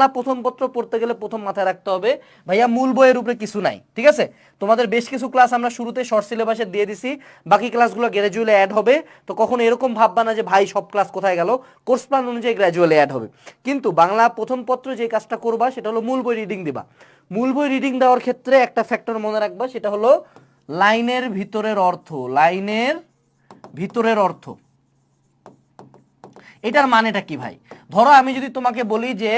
বাংলা প্রথম পত্র পড়তে গেলে প্রথম মাথায় রাখতে হবে। ভাইয়া, মূল বইয়ের উপরে কিছু নাই, ঠিক আছে? তোমাদের বেশ কিছু ক্লাস আমরা শুরুতে শর্ট সিলেবাসে দিয়ে দিছি। বাকি ক্লাসগুলো গ্র্যাজুয়ালি অ্যাড হবে। তো কখনো এরকম ভাববা না যে, ভাই, সব ক্লাস কোথায় গেল? কোর্স প্ল্যান অনুযায়ী গ্র্যাজুয়ালি অ্যাড হবে। কিন্তু বাংলা প্রথম পত্র যে কাজটা করবা, সেটা হলো মূল বই রিডিং দিবা। মূল বই রিডিং দেওয়ার ক্ষেত্রে একটা ফ্যাক্টর মনে রাখবা, সেটা হলো লাইনের ভিতরের অর্থ, লাইনের ভিতরের অর্থ। এটার মানেটা কি ভাই? ধরো আমি যদি তোমাকে বলি যে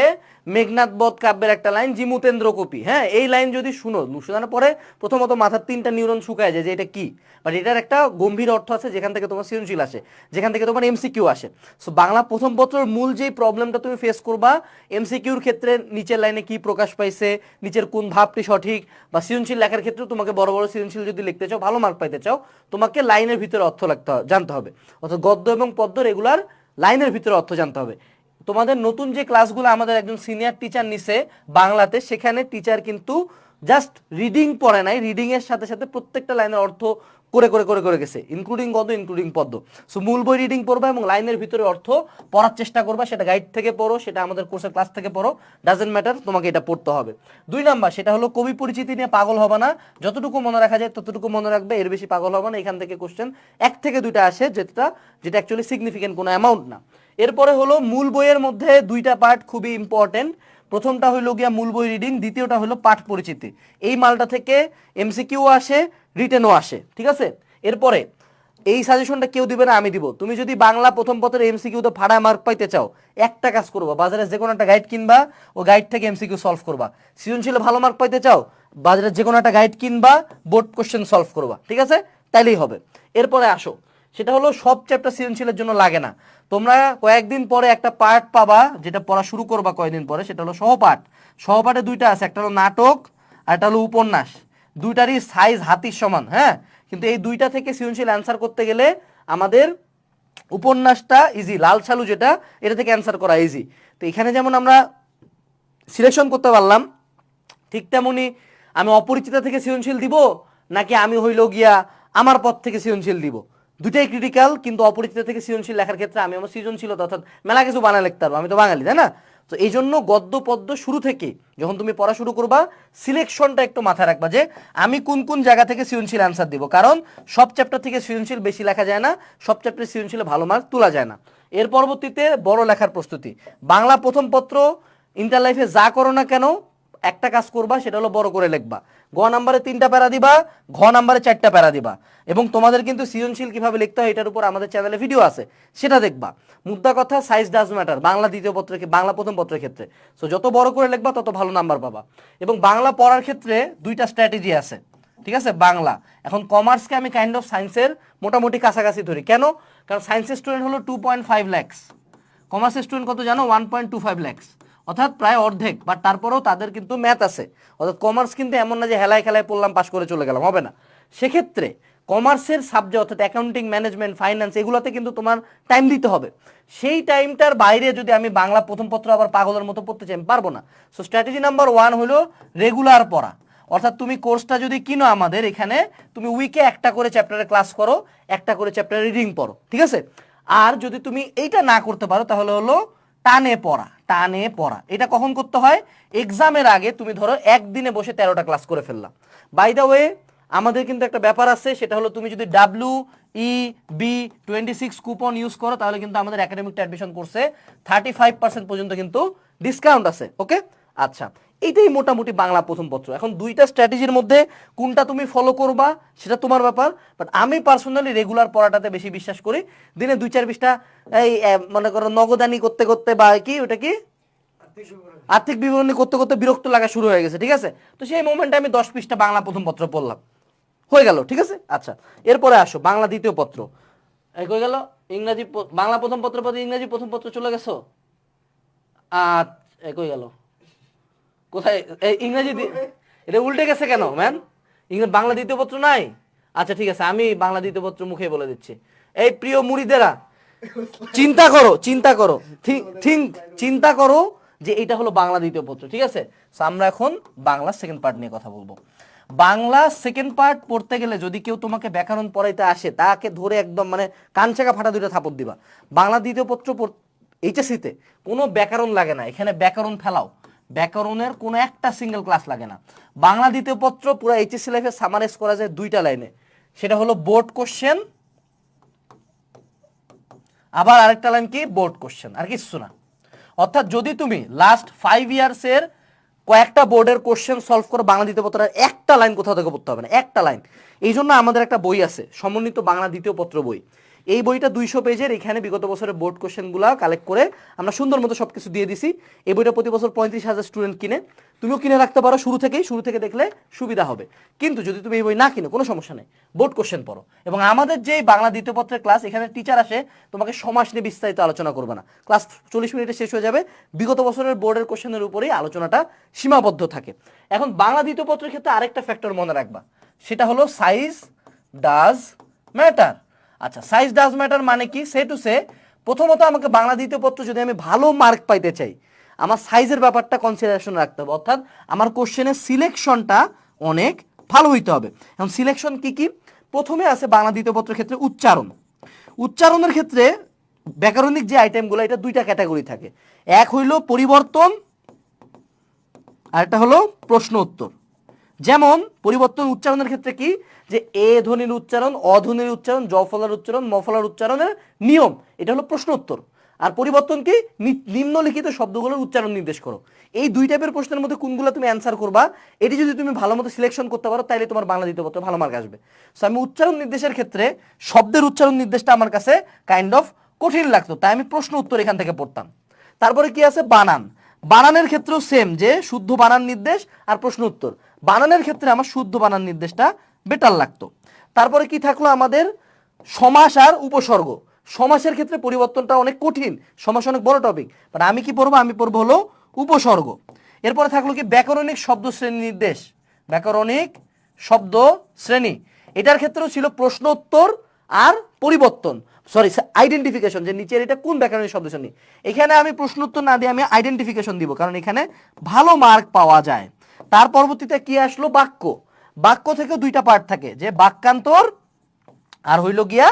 মেঘনাথ বধ কাব্যের একটা লাইন, জিমুতেন্দ্র কপি। হ্যাঁ এই লাইন যদি শুনো, শোনানোর পরে প্রথমত মাথার তিনটা নিউরন শুকায় যায় যে এটা কি? বাট এটার একটা গম্ভীর অর্থ আছে যেখান থেকে তোমার সৃজনশীল আসে, যেখান থেকে তোমার এমসিকিউ আসে। সো বাংলা প্রথম পত্রের মূল যেই প্রবলেমটা তুমি ফেস করবা এমসিকিউর ক্ষেত্রে নিচের লাইনে কি প্রকাশ পাইছে, নিচের কোন ভাবটি সঠিক, বা সৃজনশীল লেখার ক্ষেত্রে তোমাকে বড় বড় সৃজনশীল যদি লিখতে চাও, ভালো মার্ক পাইতে চাও, তোমাকে লাইনের ভিতরে অর্থ লাগতে জানতে হবে। অর্থাৎ গদ্য এবং পদ্য রেগুলার লাইনের ভিতরে অর্থ জানতে হবে। তোমাদের নতুন যে ক্লাসগুলো আমাদের একজন সিনিয়র টিচার নিছে বাংলাতে, সেখানে টিচার কিন্তু জাস্ট রিডিং পড়ে নাই রিডিংয়ের সাথে সাথে প্রত্যেকটা লাইনের অর্থ করে করে করে করে গেছে ইনক্লুডিং গদ্য ইনক্লুডিং পদ্ম। সো মূল বই রিডিং পড়বা এবং লাইনের ভিতরে অর্থ পড়ার চেষ্টা করবা, সেটা গাইড থেকে পড়ো, সেটা আমাদের কোর্সের ক্লাস থেকে পড়ো ডাজেন্ট ম্যাটার তোমাকে এটা পড়তে হবে। দুই নাম্বার, সেটা হলো কবি পরিচিতি নিয়ে পাগল হবে না, যতটুকু মনে রাখা যায় ততটুকু মনে রাখবে, এর বেশি পাগল হবে না, এখান থেকে কোশ্চেন এক থেকে দুইটা আসে, যেটা যেটা অ্যাকচুয়ালি সিগনিফিকেন্ট কোনো অ্যামাউন্ট না। এরপরে হলো মূল বইয়ের মধ্যে দুইটা পার্ট খুবই ইম্পর্টেন্ট প্রথমটা হলো গিয়া মূল বই রিডিং দ্বিতীয়টা হলো পাঠ পরিচিতি। এই মালটা থেকে এমসিকিউ আসে রিটেনও আসে, ঠিক আছে? এরপরে, এই সাজেশনটা কেউ দিবে না, আমি দিব। তুমি যদি বাংলা প্রথম পত্রের এমসিকিউ তো ফাড়া মার্ক পাইতে চাও, একটা কাজ করবা, বাজারে যে কোনো একটা গাইড কিনবা, ও গাইড থেকে এমসিকিউ সলভ করবা। সৃজনশীল ভালো মার্ক পাইতে চাও, বাজারে যে কোনো একটা গাইড কিনবা বোর্ড কোশ্চেন সলভ করবা, ঠিক আছে? তাইলেই হবে। এরপরে আসো, সেটা হলো সব চ্যাপ্টার সৃজনশীলের জন্য লাগে না। তোমরা কয়েকদিন পরে একটা পার্ট পাবা, যেটা পড়া শুরু করবা কয়েকদিন পরে, সেটা হলো সহপাঠ। সহপাঠে দুইটা আছে, একটা হলো নাটক আর একটা হলো উপন্যাস। দুইটারই সাইজ হাতির সমান হ্যাঁ? কিন্তু এই দুইটা থেকে সৃজনশীল অ্যান্সার করতে গেলে আমাদের উপন্যাসটা ইজি লাল সালু যেটা, এটা থেকে অ্যান্সার করা ইজি তো এখানে যেমন আমরা সিলেকশন করতে পারলাম, ঠিক তেমনি আমি অপরিচিতা থেকে সৃজনশীল দিব, নাকি আমি হইল গিয়া আমার পথ থেকে সৃজনশীল দিব? দুটাই ক্রিটিক্যাল কিন্তু অপরিচিতা থেকে সৃজনশীল লেখার ক্ষেত্রে আমি আমার সৃজনশীলতা অর্থাৎ মেলা কিছু বানায় লিখতে পারব, আমি তো বাঙালি, তাই না? তো এই জন্য গদ্য পদ্য শুরু থেকে যখন তুমি পড়া শুরু করবা সিলেকশনটা একটু মাথায় রাখবা যে আমি কোন কোন জায়গা থেকে সৃজনশীল অ্যান্সার দিব। কারণ সব চ্যাপ্টার থেকে সৃজনশীল বেশি লেখা যায় না, সব চ্যাপ্টারে সৃজনশীল ভালো মার্ক তোলা যায় না। এর পরবর্তীতে বড় লেখার প্রস্তুতি। বাংলা প্রথম পত্র ইন্টার লাইফে যা করো না কেন একটা কাজ করবা, সেটা হলো বড় করে লিখবা। গ নাম্বারে তিনটা প্যারা দিবা, ঘ নাম্বারে চারটা প্যারা দিবা। এবং তোমাদের কিন্তু সৃজনশীল কীভাবে লিখতে হয়, এটার উপর আমাদের চ্যানেলে ভিডিও আছে, সেটা দেখবা। মুদ্রা কথা সাইজ ডাজ ম্যাটার বাংলা দ্বিতীয় পত্রের বাংলা প্রথম পত্রের ক্ষেত্রে। সো যত বড় করে লিখবা, তত ভালো নাম্বার পাবা। এবং বাংলা পড়ার ক্ষেত্রে দুইটা স্ট্র্যাটেজি আছে, ঠিক আছে? বাংলা। এখন কমার্সকে আমি কাইন্ড অফ সায়েন্সের মোটামুটি কাছাকাছি ধরি। কেন? কারণ সায়েন্সের স্টুডেন্ট হলো টু পয়েন্ট ফাইভ ল্যাক্স কমার্সের স্টুডেন্ট কত জানো? One point two five lakhs অর্থাৎ প্রায় অর্ধেক বাট তারপরেও তাদের কিন্তু ম্যাথ আছে। অর্থাৎ কমার্স কিন্তু এমন না যে হেলায় খেলায় পড়লাম পাশ করে চলে গেলাম, হবে না। সেক্ষেত্রে কমার্সের সাবজেক্ট অর্থাৎ অ্যাকাউন্টিং ম্যানেজমেন্ট ফাইন্যান্স এগুলোতে কিন্তু তোমার টাইম দিতে হবে। সেই টাইমটার বাইরে যদি আমি বাংলা প্রথম পত্র আবার পাগলের মতো পড়তে চাই, আমি পারব না। সো স্ট্র্যাটেজি নাম্বার ওয়ান হলো রেগুলার পড়া। অর্থাৎ তুমি কোর্সটা যদি কিনো আমাদের এখানে, তুমি উইকে একটা করে চ্যাপ্টারে ক্লাস করো, একটা করে চ্যাপ্টারে রিডিং পড়ো, ঠিক আছে? আর যদি তুমি এইটা না করতে পারো, তাহলে হলো টানে পড়া টানে পড়া। এটা কখন করতে হয়? এক্সামের আগে তুমি ধরো একদিনে বসে তেরোটা ক্লাস করে ফেললাম বাই দ্য ওয়ে আমাদের কিন্তু একটা ব্যাপার আছে, সেটা হলো তুমি যদি W E B twenty six coupon use করো, তাহলে কিন্তু আমাদের একাডেমিকটা অ্যাডমিশন করছে থার্টি ফাইভ পার্সেন্ট পর্যন্ত কিন্তু ডিসকাউন্ট আছে ওকে আচ্ছা এইটাই মোটামুটি বাংলা প্রথম পত্র। এখন দুইটা স্ট্র্যাটেজির মধ্যে কোনটা তুমি ফলো করবা সেটা তোমার ব্যাপার। বাট আমি পার্সোনালি রেগুলার পড়াটাতে বেশি বিশ্বাস করি। দিনে দুই চার বিশটা এই মনে করো নগদানি করতে করতে বা কি ওটা কি? আর্থিক বিবরণী। করতে করতে বিরক্ত লাগা শুরু হয়ে গেছে ঠিক আছে? তো সেই মোমেন্টে আমি দশ পৃষ্ঠা বাংলা প্রথম পত্র পড়লাম। হয়ে গেল ঠিক আছে? আচ্ছা এরপরে আসো বাংলা দ্বিতীয় পত্র। হয়ে গেল ইংরাজি বাংলা প্রথম পত্র পত্র ইংরাজি প্রথম পত্র চলে গেছো? আচ্ছা এক হয়ে গেল। কোথায়? এই ইংরাজি এটা উল্টে গেছে কেন ম্যান? ইংরেজি বাংলা দ্বিতীয় পত্র নাই? আচ্ছা ঠিক আছে আমি বাংলা দ্বিতীয় পত্র মুখে বলে দিচ্ছি। এই প্রিয় মুড়িদেরা চিন্তা করো চিন্তা করো। থিঙ্ক চিন্তা করো যে এটা হলো বাংলা দ্বিতীয় পত্র ঠিক আছে? আমরা এখন বাংলা সেকেন্ড পার্ট নিয়ে কথা বলব। বাংলা সেকেন্ড পার্ট পড়তে গেলে যদি কেউ তোমাকে ব্যাকরণ পড়াইতে আসে তাকে ধরে একদম মানে কানচাকা ফাটা দুইটা থাপড় দিবা। বাংলা দ্বিতীয় পত্র এইচএসিতে কোনো ব্যাকরণ লাগে না এখানে ব্যাকরণ ফেলাও। ব্যাকরণের কোনো একটা সিঙ্গেল ক্লাস লাগে না। বাংলা দ্বিতীয় পত্র পুরো এইচএসসি লাইফে সামারাইজ করা যায় দুইটা লাইনে সেটা হলো বোর্ড কোশ্চেন আবার আরেকটা লাইন কি? বোর্ড কোশ্চেন আর কিছু না। অর্থাৎ যদি তুমি লাস্ট ফাইভ ইয়ার্সের কয়েকটা বোর্ডের কোশ্চেন সলভ করে, বাংলা দ্বিতীয় পত্রের একটা লাইন কোথাও থেকে পড়তে হবে না, একটা লাইন এই জন্য আমাদের একটা বই আছে, সমন্বিত বাংলা দ্বিতীয় পত্র বই। এই বইটা দুইশো পেজের, এখানে বিগত বছরের বোর্ড কোশ্চেনগুলো কালেক্ট করে আমরা সুন্দর মতো সব কিছু দিয়ে দিছি। এই বইটা প্রতি বছর পঁয়ত্রিশ হাজার স্টুডেন্ট কিনে। তুমিও কিনে রাখতে পারো শুরু থেকেই, শুরু থেকে দেখলে সুবিধা হবে। কিন্তু যদি তুমি এই বই না কিনো, কোনো সমস্যা নেই। বোর্ড কোশ্চেন পড়ো। এবং আমাদের যে বাংলা দ্বিতীয় পত্রের ক্লাস এখানে টিচার আসে, তোমাকে সমাজ নিয়ে বিস্তারিত আলোচনা করবে না। ক্লাস চল্লিশ মিনিটে শেষ হয়ে যাবে। বিগত বছরের বোর্ডের কোশ্চেনের উপরেই আলোচনাটা সীমাবদ্ধ থাকে। এখন বাংলা দ্বিতীয় পত্রের ক্ষেত্রে আরেকটা ফ্যাক্টর মনে রাখবা। সেটা হলো সাইজ ডাজ ম্যাটার আচ্ছা সাইজ ডাজ ম্যাটার মানে কি? সে টু সে প্রথমত আমাকে বাংলা দ্বিতীয় পত্র যদি আমি ভালো মার্ক পাইতে চাই, আমার সাইজের ব্যাপারটা কনসিডারেশন রাখতে হবে। অর্থাৎ আমার কোশ্চেনের সিলেকশনটা অনেক ভালো হইতে হবে। এখন সিলেকশন কি কি? প্রথমে আছে বাংলা দ্বিতীয় পত্রের ক্ষেত্রে উচ্চারণ। উচ্চারণের ক্ষেত্রে ব্যাকরণিক যে আইটেমগুলো এটা দুইটা ক্যাটাগরি থাকে। এক হইল পরিবর্তন আর একটা হলো প্রশ্ন উত্তর। যেমন পরিবর্তন উচ্চারণের ক্ষেত্রে কি? যে এ ধ্বনির উচ্চারণ অধ্বনির উচ্চারণ, জ ফলার উচ্চারণ মফলার উচ্চারণের নিয়ম। এটা হলো প্রশ্ন উত্তর। আর পরিবর্তন কি? নিম্নলিখিত শব্দগুলোর উচ্চারণ নির্দেশ করো। এই দুই টাইপের প্রশ্নের মধ্যে কোনগুলো তুমি অ্যান্সার করবা? এটি যদি তুমি ভালো মতো সিলেকশন করতে পারো তাহলে তোমার বাংলা দিতে পত্র ভালো মার্ক আসবে। সো আমি উচ্চারণ নির্দেশের ক্ষেত্রে শব্দের উচ্চারণ নির্দেশটা আমার কাছে কাইন্ড অফ কঠিন লাগতো, তাই আমি প্রশ্ন উত্তর এখান থেকে পড়তাম। তারপরে কি আছে? বানান। বানানের ক্ষেত্রেও সেম যে শুদ্ধ বানান নির্দেশ আর প্রশ্ন উত্তর। বানানের ক্ষেত্রে আমার শুদ্ধ বানান নির্দেশটা বেটার লাগতো। তারপরে কি থাকল আমাদের সমাস আর উপসর্গ। সমাসের ক্ষেত্রে পরিবর্তনটা অনেক কঠিন, সমাস অনেক বড় টপিক বাট আমি কি পড়ব? আমি পড়ব হলো উপসর্গ। এরপরে থাকল কি ব্যাকরণিক শব্দ শ্রেণি নির্দেশ। ব্যাকরণিক শব্দ শ্রেণি। এটার ক্ষেত্রেও ছিল প্রশ্ন উত্তর আর পরিবর্তন। সরি আইডেন্টিফিকেশন যে নিচের এটা কোন ব্যাকরণিক শব্দ শ্রেণি? এখানে আমি প্রশ্ন উত্তর না দিয়ে আমি আইডেন্টিফিকেশন দিব, কারণ এখানে ভালো মার্ক পাওয়া যায়। তার পরবর্তীতে কি আসলো? বাক্য। বাক্য থেকে দুইটা পার্ট থাকে, যে বাক্যান্তর আর হইল গিয়া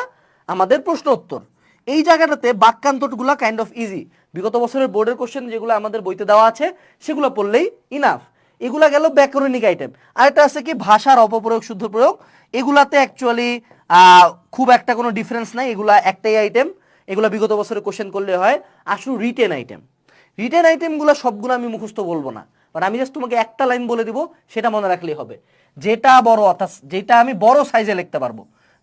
আমাদের প্রশ্ন উত্তর। এই জায়গাটাতে বাক্যান্তরগুলো কাইন্ড অফ ইজি বিগত বছরের বোর্ডের কোশ্চেন যেগুলো আমাদের বইতে দেওয়া আছে, সেগুলো পড়লেই ইনাফ এগুলা গেল ব্যাকরণিক আইটেম আরেকটা আছে কি? ভাষার অপপ্রয়োগ, শুদ্ধ প্রয়োগ। এগুলাতে অ্যাকচুয়ালি খুব একটা কোনো ডিফারেন্স নাই। এগুলা একটাই আইটেম এগুলো বিগত বছরে কোশ্চেন করলে হয়। আসলে রিটেন আইটেম রিটেন আইটেমগুলো সবগুলো আমি মুখস্থ বলব না। বাট আমি জাস্ট তোমাকে একটা লাইন বলে দিব, সেটা মনে রাখলেই হবে। যেটা বড়, অর্থাৎ যেটা আমি বড় সাইজে লিখতে পারব,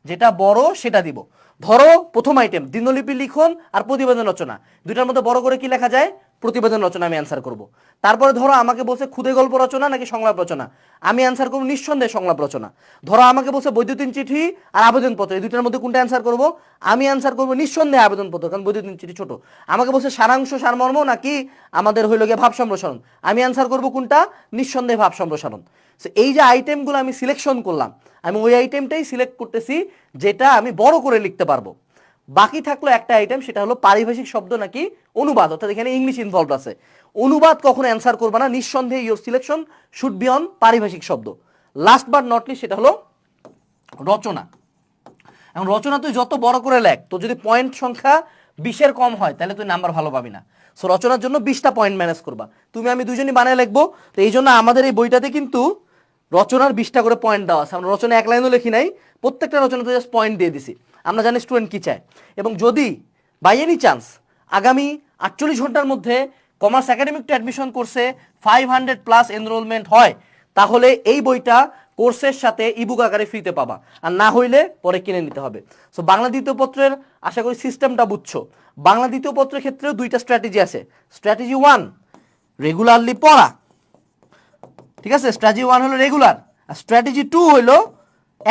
যেটা বড় সেটা দিব। ধরো প্রথম আইটেম দিনলিপি লিখন আর প্রতিবেদন রচনা। দুইটার মধ্যে বড় করে কি লেখা যায়? প্রতিবেদন রচনা আমি অ্যান্সার করব। তারপরে ধরো আমাকে বলছে ক্ষুদে গল্প রচনা নাকি সংলাপ রচনা? আমি অ্যান্সার করব নিঃসন্দেহে সংলাপ রচনা। ধরো আমাকে বলছে বৈদ্যুতিন চিঠি আর আবেদনপত্র, এই দুটার মধ্যে কোনটা অ্যান্সার করব? আমি অ্যান্সার করব নিঃসন্দেহে আবেদনপত্র, কারণ বৈদ্যুতিন চিঠি ছোট। আমাকে বলছে সারাংশ সারমর্ম নাকি আমাদের হইল গিয়ে ভাব সম্প্রসারণ? আমি অ্যান্সার করব কোনটা? নিঃসন্দেহে ভাব সম্প্রসারণ। এই যে আইটেমগুলো আমি সিলেকশন করলাম, আমি ওই আইটেমটাই সিলেক্ট করতেছি, যেটা আমি বড় করে লিখতে পারব। বাকি থাকল একটা আইটেম সেটা হলো পারিভাষিক শব্দ নাকি অনুবাদ, অর্থাৎ এখানে ইংলিশ ইনভলভ আছে। অনুবাদ কখনো অ্যান্সার করবে না, নিঃসন্দেহে your selection should be on পারিভাষিক শব্দ। লাস্ট বাট নট লিস্ট সেটা হলো রচনা। এখন রচনা তুই যত বড় করে লেখ তো যদি পয়েন্ট সংখ্যা বিশের কম হয়, তাহলে তুই নাম্বার ভালো পাবি না। সো রচনার জন্য বিশটা পয়েন্ট ম্যানেজ করবা। তুমি, আমি দুজনই বানায় লিখব, তো এই জন্য আমাদের এই বইটাতে কিন্তু রচনার বিশটা করে পয়েন্ট দেওয়া আছে। আমরা রচনা এক লাইনও লিখি নাই, প্রত্যেকটা রচনাতে জাস্ট পয়েন্ট দিয়ে দিছি। আমরা জানি স্টুডেন্ট কী চায়। এবং যদি বাই এনি চান্স আগামী আটচল্লিশ ঘণ্টার মধ্যে কমার্স একাডেমিকটা অ্যাডমিশন কোর্সে ফাইভ হান্ড্রেড প্লাস এনরোলমেন্ট হয়, তাহলে এই বইটা কোর্সের সাথে ইবুক আকারে ফ্রিতে পাবা। আর না হইলে পরে কিনে নিতে হবে। সো বাংলা দ্বিতীয় পত্রের, আশা করি সিস্টেমটা বুঝছ। বাংলা দ্বিতীয় পত্রের ক্ষেত্রেও দুইটা স্ট্র্যাটেজি আছে। স্ট্র্যাটেজি ওয়ান রেগুলারলি পড়া। ঠিক আছে? স্ট্র্যাটেজি ওয়ান হলো রেগুলার আর স্ট্র্যাটেজি টু হলো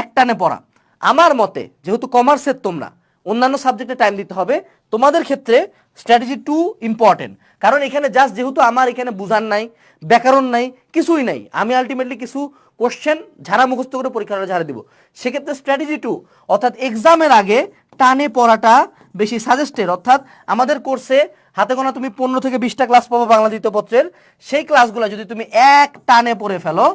একটানে পড়া। আমার মতে, যেহেতু কমার্সের তোমরা, অন্যান্য সাবজেক্টে টাইম দিতে হবে, তোমাদের ক্ষেত্রে স্ট্র্যাটেজি টু ইম্পর্টেন্ট কারণ এখানে জাস্ট যেহেতু আমার এখানে বুঝার নাই, ব্যাকরণ নাই, কিছুই নাই, আমি আলটিমেটলি কিছু কোশ্চেন ঝাড়া মুখস্থ করে পরীক্ষাটা ঝাড়া দিব। সেক্ষেত্রে স্ট্র্যাটেজি টু অর্থাৎ এক্সামের আগে টানে পড়াটা বেশি সাজেস্টেড অর্থাৎ আমাদের কোর্সে হাতে গোনা তুমি পনেরো থেকে বিশটা ক্লাস পাবো বাংলা দ্বিতীয় পত্রের, সেই ক্লাসগুলো যদি তুমি এক টানে পড়ে ফেলো,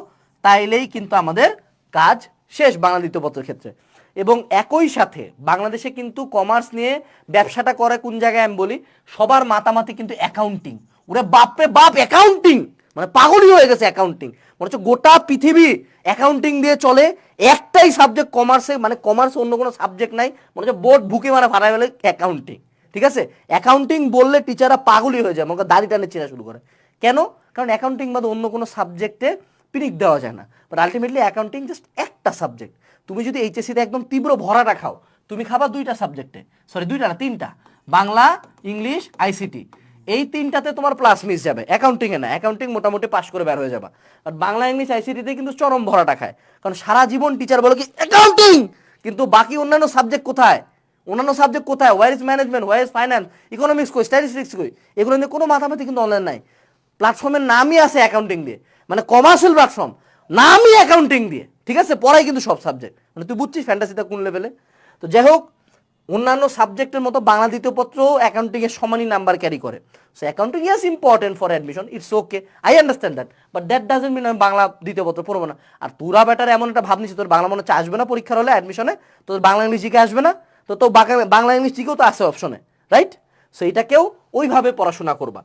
তাইলেই কিন্তু আমাদের কাজ শেষ বাংলা দ্বিতীয় পত্রের ক্ষেত্রে। এবং একই সাথে বাংলাদেশে কিন্তু কমার্স নিয়ে ব্যবসাটা করে কোন জায়গায় আমি বলি, সবার মাতামাতি কিন্তু অ্যাকাউন্টিং ওরা বাপরে বাপ অ্যাকাউন্টিং মানে পাগলই হয়ে গেছে অ্যাকাউন্টিং মনে হচ্ছে গোটা পৃথিবী অ্যাকাউন্টিং দিয়ে চলে। একটাই সাবজেক্ট কমার্সে মানে কমার্স অন্য কোনো সাবজেক্ট নাই। মনে হচ্ছে বোর্ড বুকে মানে ফাটাই ফেলে অ্যাকাউন্টিং ঠিক আছে? অ্যাকাউন্টিং বললে টিচাররা পাগলই হয়ে যায়, মনে দাড়ি টানে চেনা শুরু করে। কেন? কারণ অ্যাকাউন্টিং বাদে অন্য কোনো সাবজেক্টে পিনিক দেওয়া যায় না। বাট আলটিমেটলি অ্যাকাউন্টিং জাস্ট একটা সাবজেক্ট তুমি যদি এইচএসসিতে একদম তীব্র ভরাটা খাও, তুমি খাবা দুইটা সাবজেক্টে সরি দুইটা না, তিনটা। বাংলা, ইংলিশ আইসিটি এই তিনটাতে তোমার প্লাস মিস যাবে। অ্যাকাউন্টিংয়ে না অ্যাকাউন্টিং মোটামুটি পাস করে বের হয়ে যাবা। আর বাংলা, ইংলিশ আইসিটিতে কিন্তু চরম ভরাটা খায়। কারণ সারা জীবন টিচার বলে কি অ্যাকাউন্টিং কিন্তু বাকি অন্যান্য সাবজেক্ট কোথায়? অন্যান্য সাবজেক্ট কোথায়? Where is management where is finance economics কই? স্ট্যাটিস্টিক্স কই? এগুলো নিয়ে কোনো মাথামাতি কিন্তু অনলাইন নাই। প্ল্যাটফর্মের নামই আছে অ্যাকাউন্টিং দিয়ে। মানে কমার্শিয়াল প্ল্যাটফর্ম নামই অ্যাকাউন্টিং দিয়ে। ঠিক আছে? পড়াই কিন্তু সব সাবজেক্ট মানে তুই বুঝছিস ফ্যান্টাসিটা কোন লেভেলে তো যাই হোক, অন্যান্য সাবজেক্টের মতো বাংলা দ্বিতীয় পত্র অ্যাকাউন্টিং এর সমানই নাম্বার ক্যারি করে। So accounting is important for admission it's okay I understand that but that doesn't mean আমি বাংলা দ্বিতীয় পত্র পড়ব না। আর তোরা ব্যাটার এমন একটা ভাব নিচ্ছিস তোর বাংলা মনে হচ্ছে আসবে না পরীক্ষার হলে অ্যাডমিশনে তোর বাংলা ইংলিশ জিকে আসবে না, তো তো বাংলা ইংলিশ জিকেও তো আছে অপশনে রাইট সো এটাকেও ওইভাবে পড়াশোনা করবা।